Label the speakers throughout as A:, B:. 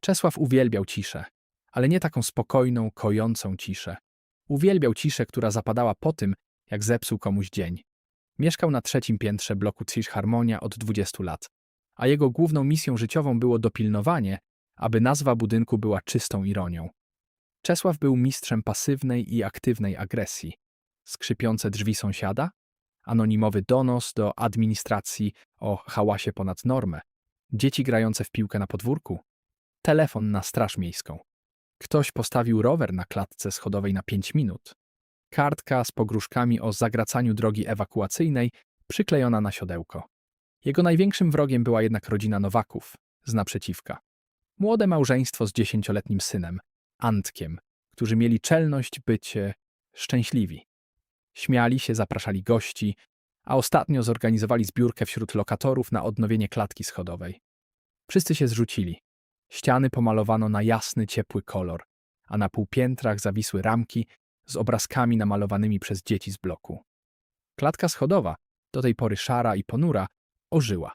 A: Czesław uwielbiał ciszę, ale nie taką spokojną, kojącą ciszę. Uwielbiał ciszę, która zapadała po tym, jak zepsuł komuś dzień. Mieszkał na trzecim piętrze bloku Trish Harmonia od 20 lat, a jego główną misją życiową było dopilnowanie, aby nazwa budynku była czystą ironią. Czesław był mistrzem pasywnej i aktywnej agresji. Skrzypiące drzwi sąsiada, anonimowy donos do administracji o hałasie ponad normę, dzieci grające w piłkę na podwórku, telefon na straż miejską. Ktoś postawił rower na klatce schodowej na 5 minut. Kartka z pogróżkami o zagracaniu drogi ewakuacyjnej przyklejona na siodełko. Jego największym wrogiem była jednak rodzina Nowaków, z naprzeciwka. Młode małżeństwo z dziesięcioletnim synem, Antkiem, którzy mieli czelność być szczęśliwi. Śmiali się, zapraszali gości, a ostatnio zorganizowali zbiórkę wśród lokatorów na odnowienie klatki schodowej. Wszyscy się zrzucili. Ściany pomalowano na jasny, ciepły kolor, a na półpiętrach zawisły ramki z obrazkami namalowanymi przez dzieci z bloku. Klatka schodowa, do tej pory szara i ponura, ożyła.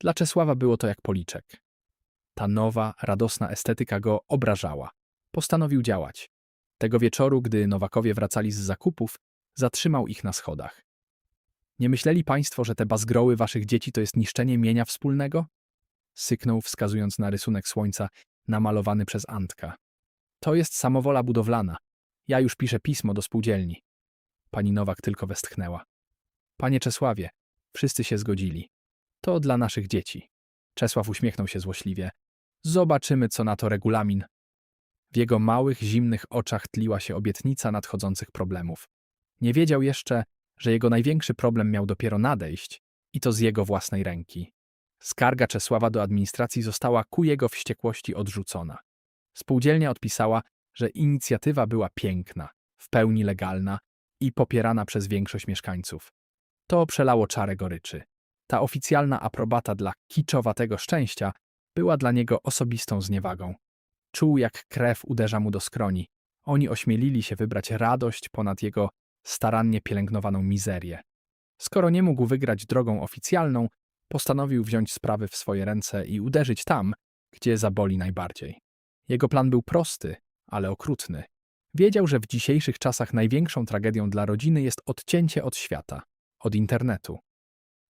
A: Dla Czesława było to jak policzek. Ta nowa, radosna estetyka go obrażała. Postanowił działać. Tego wieczoru, gdy Nowakowie wracali z zakupów, zatrzymał ich na schodach. Nie myśleli państwo, że te bazgroły waszych dzieci to jest niszczenie mienia wspólnego? Syknął, wskazując na rysunek słońca namalowany przez Antka. To jest samowola budowlana. Ja już piszę pismo do spółdzielni. Pani Nowak tylko westchnęła. Panie Czesławie, wszyscy się zgodzili. To dla naszych dzieci. Czesław uśmiechnął się złośliwie. Zobaczymy, co na to regulamin. W jego małych, zimnych oczach tliła się obietnica nadchodzących problemów. Nie wiedział jeszcze, że jego największy problem miał dopiero nadejść i to z jego własnej ręki. Skarga Czesława do administracji została ku jego wściekłości odrzucona. Spółdzielnia odpisała, że inicjatywa była piękna, w pełni legalna i popierana przez większość mieszkańców. To przelało czarę goryczy. Ta oficjalna aprobata dla kiczowatego szczęścia była dla niego osobistą zniewagą. Czuł, jak krew uderza mu do skroni. Oni ośmielili się wybrać radość ponad jego starannie pielęgnowaną mizerię. Skoro nie mógł wygrać drogą oficjalną, postanowił wziąć sprawy w swoje ręce i uderzyć tam, gdzie zaboli najbardziej. Jego plan był prosty, ale okrutny. Wiedział, że w dzisiejszych czasach największą tragedią dla rodziny jest odcięcie od świata, od internetu.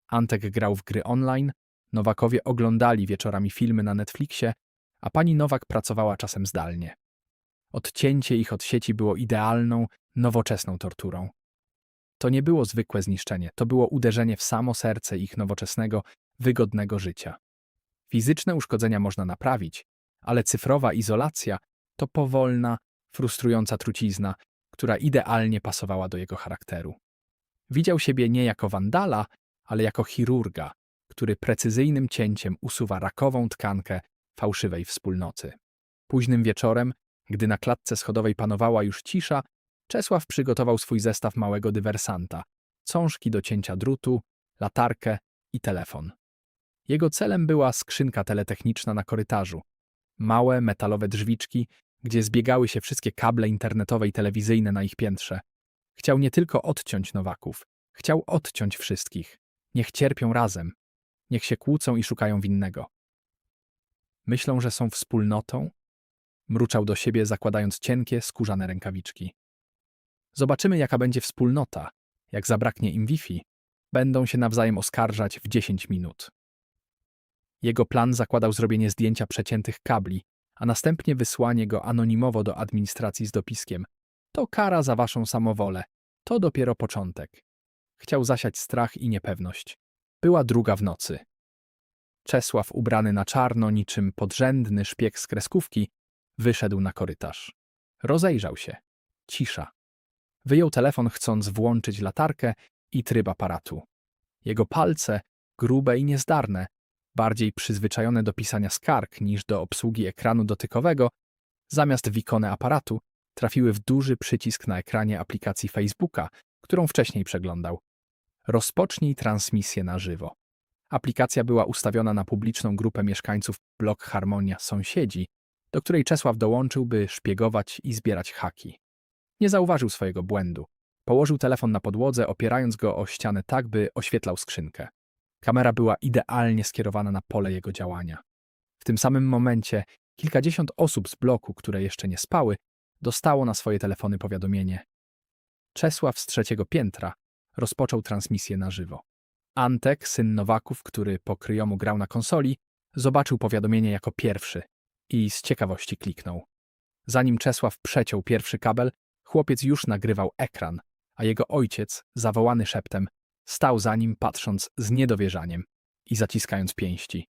A: Antek grał w gry online, Nowakowie oglądali wieczorami filmy na Netflixie, a pani Nowak pracowała czasem zdalnie. Odcięcie ich od sieci było idealną, nowoczesną torturą. To nie było zwykłe zniszczenie, to było uderzenie w samo serce ich nowoczesnego, wygodnego życia. Fizyczne uszkodzenia można naprawić, ale cyfrowa izolacja to powolna, frustrująca trucizna, która idealnie pasowała do jego charakteru. Widział siebie nie jako wandala, ale jako chirurga, który precyzyjnym cięciem usuwa rakową tkankę fałszywej wspólnoty. Późnym wieczorem, gdy na klatce schodowej panowała już cisza, Czesław przygotował swój zestaw małego dywersanta, cążki do cięcia drutu, latarkę i telefon. Jego celem była skrzynka teletechniczna na korytarzu. Małe, metalowe drzwiczki, gdzie zbiegały się wszystkie kable internetowe i telewizyjne na ich piętrze. Chciał nie tylko odciąć Nowaków, chciał odciąć wszystkich. Niech cierpią razem, niech się kłócą i szukają winnego. Myślą, że są wspólnotą? Mruczał do siebie, zakładając cienkie, skórzane rękawiczki. Zobaczymy, jaka będzie wspólnota. Jak zabraknie im Wi-Fi, będą się nawzajem oskarżać w 10 minut. Jego plan zakładał zrobienie zdjęcia przeciętych kabli, a następnie wysłanie go anonimowo do administracji z dopiskiem. To kara za waszą samowolę. To dopiero początek. Chciał zasiać strach i niepewność. Była druga w nocy. Czesław, ubrany na czarno, niczym podrzędny szpieg z kreskówki, wyszedł na korytarz. Rozejrzał się. Cisza. Wyjął telefon, chcąc włączyć latarkę i tryb aparatu. Jego palce, grube i niezdarne, bardziej przyzwyczajone do pisania skarg niż do obsługi ekranu dotykowego, zamiast w ikonę aparatu, trafiły w duży przycisk na ekranie aplikacji Facebooka, którą wcześniej przeglądał. Rozpocznij transmisję na żywo. Aplikacja była ustawiona na publiczną grupę mieszkańców blok Harmonia Sąsiedzi, do której Czesław dołączył, by szpiegować i zbierać haki. Nie zauważył swojego błędu. Położył telefon na podłodze, opierając go o ścianę tak, by oświetlał skrzynkę. Kamera była idealnie skierowana na pole jego działania. W tym samym momencie Kilkadziesiąt osób z bloku, które jeszcze nie spały, dostało na swoje telefony powiadomienie. Czesław z trzeciego piętra rozpoczął transmisję na żywo. Antek, syn Nowaków, który po kryjomu grał na konsoli, zobaczył powiadomienie jako pierwszy i z ciekawości kliknął. Zanim Czesław przeciął pierwszy kabel, chłopiec już nagrywał ekran, a jego ojciec, zawołany szeptem, stał za nim, patrząc z niedowierzaniem i zaciskając pięści.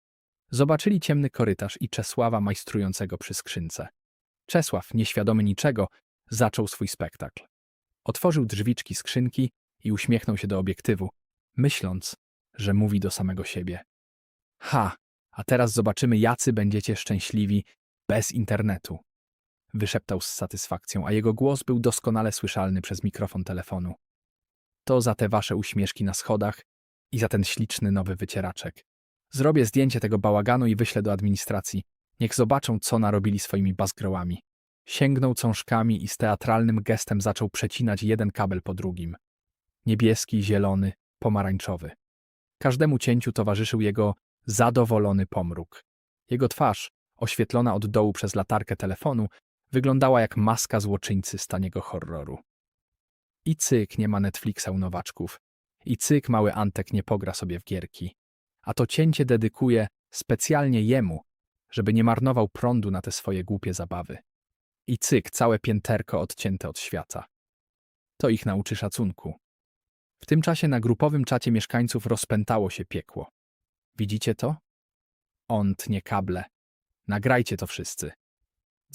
A: Zobaczyli ciemny korytarz i Czesława majstrującego przy skrzynce. Czesław, nieświadomy niczego, zaczął swój spektakl. Otworzył drzwiczki skrzynki i uśmiechnął się do obiektywu, myśląc, że mówi do samego siebie. Ha, a teraz zobaczymy, jacy będziecie szczęśliwi bez internetu. Wyszeptał z satysfakcją, a jego głos był doskonale słyszalny przez mikrofon telefonu. To za te wasze uśmieszki na schodach i za ten śliczny nowy wycieraczek. Zrobię zdjęcie tego bałaganu i wyślę do administracji. Niech zobaczą, co narobili swoimi bazgrołami. Sięgnął cążkami i z teatralnym gestem zaczął przecinać jeden kabel po drugim. Niebieski, zielony, pomarańczowy. Każdemu cięciu towarzyszył jego zadowolony pomruk. Jego twarz, oświetlona od dołu przez latarkę telefonu, wyglądała jak maska złoczyńcy z taniego horroru. I cyk nie ma Netflixa u nowaczków. I cyk mały Antek nie pogra sobie w gierki. A to cięcie dedykuje specjalnie jemu, żeby nie marnował prądu na te swoje głupie zabawy. I cyk, całe pięterko odcięte od świata. To ich nauczy szacunku. W tym czasie na grupowym czacie mieszkańców rozpętało się piekło. Widzicie to? On tnie kable. Nagrajcie to wszyscy.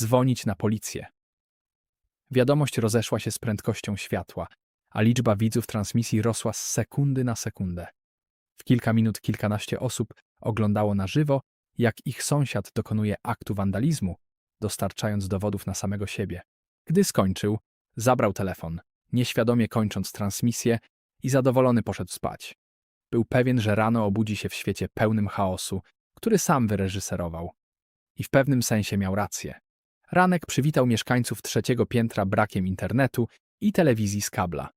A: Dzwonić na policję. Wiadomość rozeszła się z prędkością światła, a liczba widzów transmisji rosła z sekundy na sekundę. W kilka minut kilkanaście osób oglądało na żywo, jak ich sąsiad dokonuje aktu wandalizmu, dostarczając dowodów na samego siebie. Gdy skończył, zabrał telefon, nieświadomie kończąc transmisję i zadowolony poszedł spać. Był pewien, że rano obudzi się w świecie pełnym chaosu, który sam wyreżyserował. I w pewnym sensie miał rację. Ranek przywitał mieszkańców trzeciego piętra brakiem internetu i telewizji z kabla.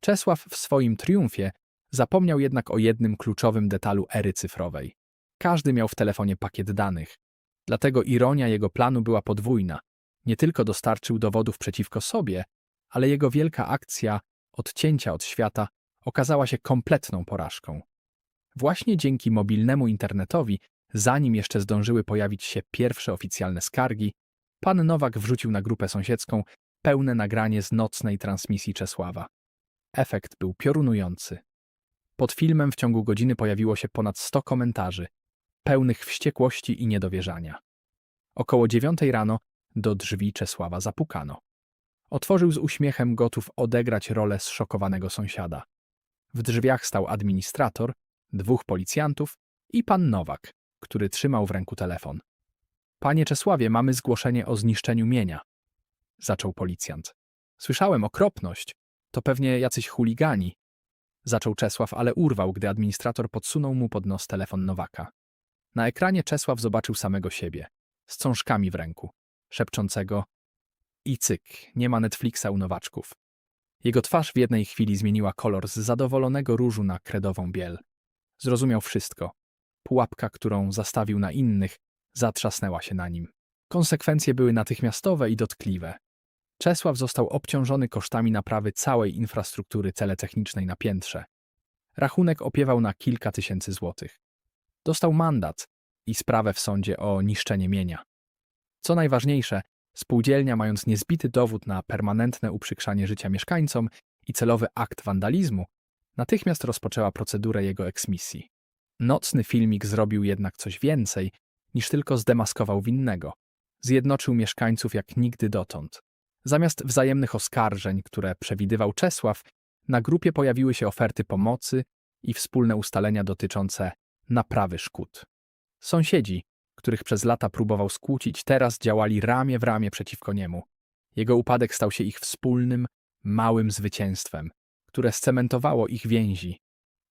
A: Czesław w swoim triumfie zapomniał jednak o jednym kluczowym detalu ery cyfrowej. Każdy miał w telefonie pakiet danych. Dlatego ironia jego planu była podwójna. Nie tylko dostarczył dowodów przeciwko sobie, ale jego wielka akcja odcięcia od świata okazała się kompletną porażką. Właśnie dzięki mobilnemu internetowi, zanim jeszcze zdążyły pojawić się pierwsze oficjalne skargi, pan Nowak wrzucił na grupę sąsiedzką pełne nagranie z nocnej transmisji Czesława. Efekt był piorunujący. Pod filmem w ciągu godziny pojawiło się ponad 100 komentarzy, pełnych wściekłości i niedowierzania. Około dziewiątej rano do drzwi Czesława zapukano. Otworzył z uśmiechem gotów odegrać rolę zszokowanego sąsiada. W drzwiach stał administrator, dwóch policjantów i pan Nowak, który trzymał w ręku telefon. Panie Czesławie, mamy zgłoszenie o zniszczeniu mienia. Zaczął policjant. Słyszałem okropność. To pewnie jacyś chuligani. Zaczął Czesław, ale urwał, gdy administrator podsunął mu pod nos telefon Nowaka. Na ekranie Czesław zobaczył samego siebie, z cążkami w ręku, szepczącego i cyk, nie ma Netflixa u nowaczków. Jego twarz w jednej chwili zmieniła kolor z zadowolonego różu na kredową biel. Zrozumiał wszystko. Pułapka, którą zastawił na innych, zatrzasnęła się na nim. Konsekwencje były natychmiastowe i dotkliwe. Czesław został obciążony kosztami naprawy całej infrastruktury teletechnicznej na piętrze. Rachunek opiewał na kilka tysięcy złotych. Dostał mandat i sprawę w sądzie o niszczenie mienia. Co najważniejsze, spółdzielnia, mając niezbity dowód na permanentne uprzykrzanie życia mieszkańcom i celowy akt wandalizmu, natychmiast rozpoczęła procedurę jego eksmisji. Nocny filmik zrobił jednak coś więcej, niż tylko zdemaskował winnego. Zjednoczył mieszkańców jak nigdy dotąd. Zamiast wzajemnych oskarżeń, które przewidywał Czesław, na grupie pojawiły się oferty pomocy i wspólne ustalenia dotyczące naprawy szkód. Sąsiedzi, których przez lata próbował skłócić, teraz działali ramię w ramię przeciwko niemu. Jego upadek stał się ich wspólnym, małym zwycięstwem, które scementowało ich więzi.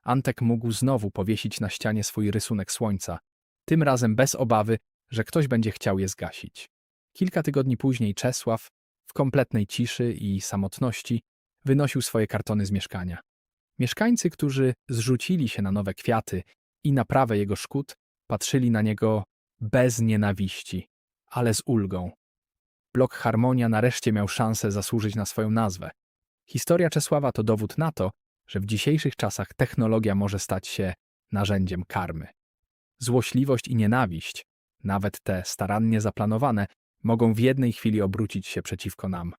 A: Antek mógł znowu powiesić na ścianie swój rysunek słońca, tym razem bez obawy, że ktoś będzie chciał je zgasić. Kilka tygodni później Czesław, w kompletnej ciszy i samotności, wynosił swoje kartony z mieszkania. Mieszkańcy, którzy zrzucili się na nowe kwiaty i naprawę jego szkód, patrzyli na niego bez nienawiści, ale z ulgą. Blok Harmonia nareszcie miał szansę zasłużyć na swoją nazwę. Historia Czesława to dowód na to, że w dzisiejszych czasach technologia może stać się narzędziem karmy. Złośliwość i nienawiść, nawet te starannie zaplanowane, mogą w jednej chwili obrócić się przeciwko nam.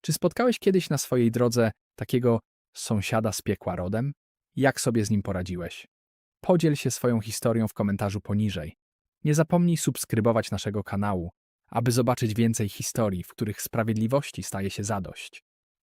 A: Czy spotkałeś kiedyś na swojej drodze takiego sąsiada z piekła rodem? Jak sobie z nim poradziłeś? Podziel się swoją historią w komentarzu poniżej. Nie zapomnij subskrybować naszego kanału, aby zobaczyć więcej historii, w których sprawiedliwości staje się zadość.